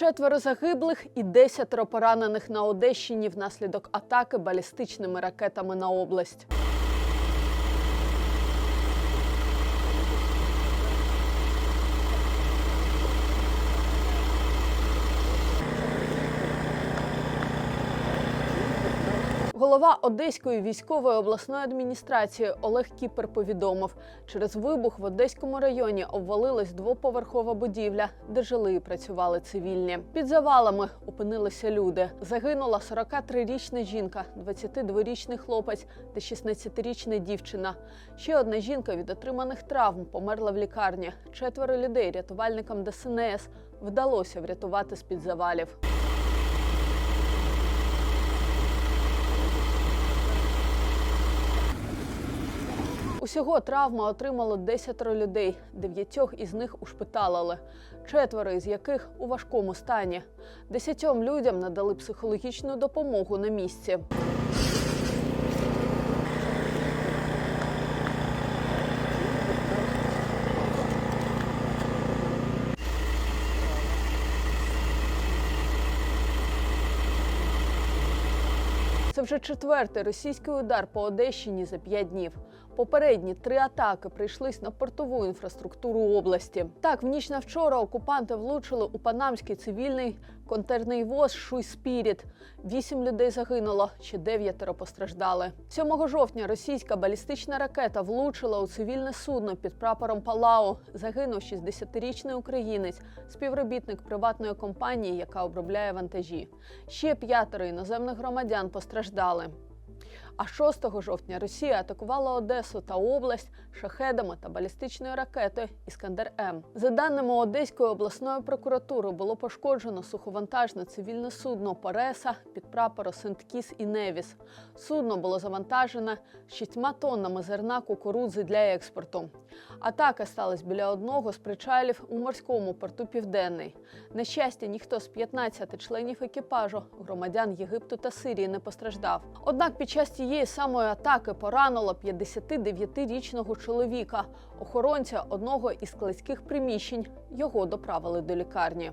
Четверо загиблих і десятеро поранених на Одещині внаслідок атаки балістичними ракетами на область. Голова Одеської військової обласної адміністрації Олег Кіпер повідомив, через вибух в Одеському районі обвалилась двоповерхова будівля, де жили і працювали цивільні. Під завалами опинилися люди. Загинула 43-річна жінка, 22-річний хлопець та 16-річна дівчина. Ще одна жінка від отриманих травм померла в лікарні. Четверо людей рятувальникам ДСНС вдалося врятувати з під завалів. Усього травма отримало 10 людей. Дев'ятьох із них ушпиталили, четверо із яких у важкому стані. Десятьом людям надали психологічну допомогу на місці. Це вже четвертий російський удар по Одещині за п'ять днів. Попередні три атаки прийшлись на портову інфраструктуру області. Так, в ніч на вчора окупанти влучили у панамський цивільний контейнерний воз Шуй Спіріт. Вісім людей загинуло, ще дев'ятеро постраждали. 7 жовтня російська балістична ракета влучила у цивільне судно під прапором Палау. Загинув 60-річний українець, співробітник приватної компанії, яка обробляє вантажі. Ще п'ятеро іноземних громадян постраждали. А 6 жовтня Росія атакувала Одесу та область шахедами та балістичною ракетою Іскандер М. За даними Одеської обласної прокуратури, було пошкоджено суховантажне цивільне судно Пареса під прапором Сент-Кіс і Невіс. Судно було завантажене шістьма тоннами зерна кукурудзи для експорту. Атака сталася біля одного з причалів у морському порту Південний. На щастя, ніхто з 15 членів екіпажу громадян Єгипту та Сирії не постраждав. Однак під час цієї самої атаки поранило 59-річного чоловіка, охоронця одного із складських приміщень. Його доправили до лікарні.